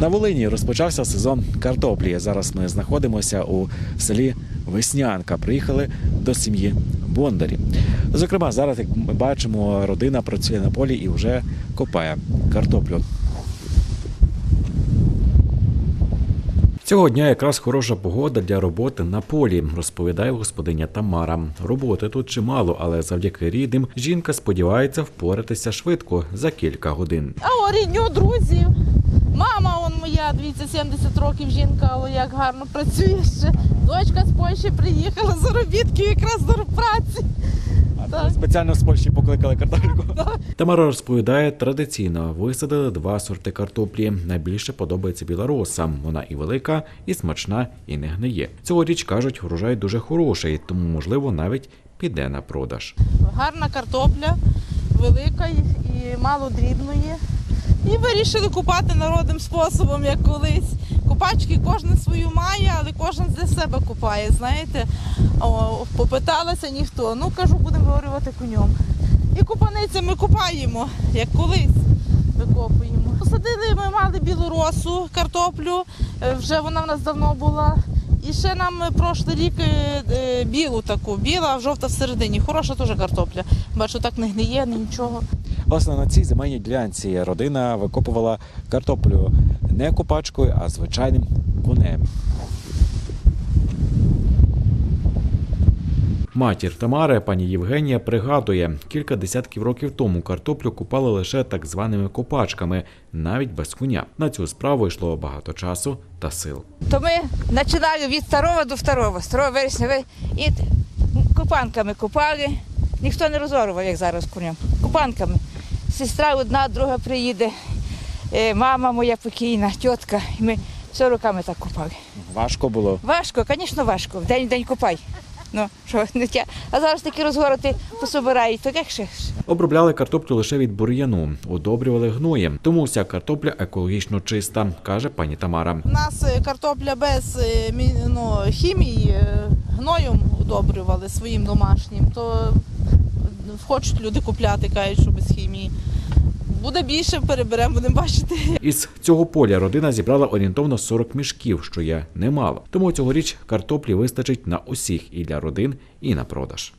На Волині розпочався сезон картоплі. Зараз ми знаходимося у селі Веснянка. Приїхали до сім'ї Бондарі. Зокрема, зараз, як ми бачимо, родина працює на полі і вже копає картоплю. Цього дня якраз хороша погода для роботи на полі, розповідає господиня Тамара. Роботи тут чимало, але завдяки рідним жінка сподівається впоратися швидко за кілька годин. А о, рідню друзів. Он дивіться, 70 років жінка, але як гарно працює ще. Дочка з Польщі приїхала заробітки якраз до праці. Так. Спеціально з Польщі покликали картоплю. Тамара розповідає, традиційно висадили два сорти картоплі. Найбільше подобається білороса. Вона і велика, і смачна, і не гниє. Цьогоріч кажуть, врожай дуже хороший, тому можливо навіть піде на продаж. Гарна картопля, велика і- і мало дрібної. І вирішили купати народним способом, як колись. Купачки кожен свою має, але кожен для себе купає. Знаєте, О, попиталася ніхто. Ну кажу, будемо виварювати конем. І купаницями купаємо, як колись викопуємо. Посадили ми мали білу росу, картоплю, е, вже вона в нас давно була. І ще нам е, прошлий рік е, білу таку, біла, жовта всередині. Хороша теж картопля. Бачу, так не гниє, ні нічого. Власне, на цій земельній ділянці родина викопувала картоплю не копачкою, а звичайним конем. Матір Тамари, пані Євгенія, пригадує, кілька десятків років тому картоплю купали лише так званими копачками, навіть без коня. На цю справу йшло багато часу та сил. То ми починали від старого до второго, з 2 вересня і купанками купали. Ніхто не розорвав, як зараз конем. Купанками. Сестра одна, друга приїде, е, мама моя покійна, тітка. І ми все руками так купали. Важко було. Важко, звісно, важко. В день в день купай. Ну, що, не тя. А зараз такі розгороти пособирають, то як ще? Обробляли картоплю лише від бур'яну, удобрювали гноєм, тому вся картопля екологічно чиста, каже пані Тамара. У нас е, картопля без е, ну, хімії, гноєм удобрювали своїм домашнім, то хочуть люди купляти, кажуть, що без хімії. Буде більше, переберемо, будемо бачити. Із цього поля родина зібрала орієнтовно 40 мішків, що є немало. Тому цьогоріч картоплі вистачить на усіх і для родин, і на продаж.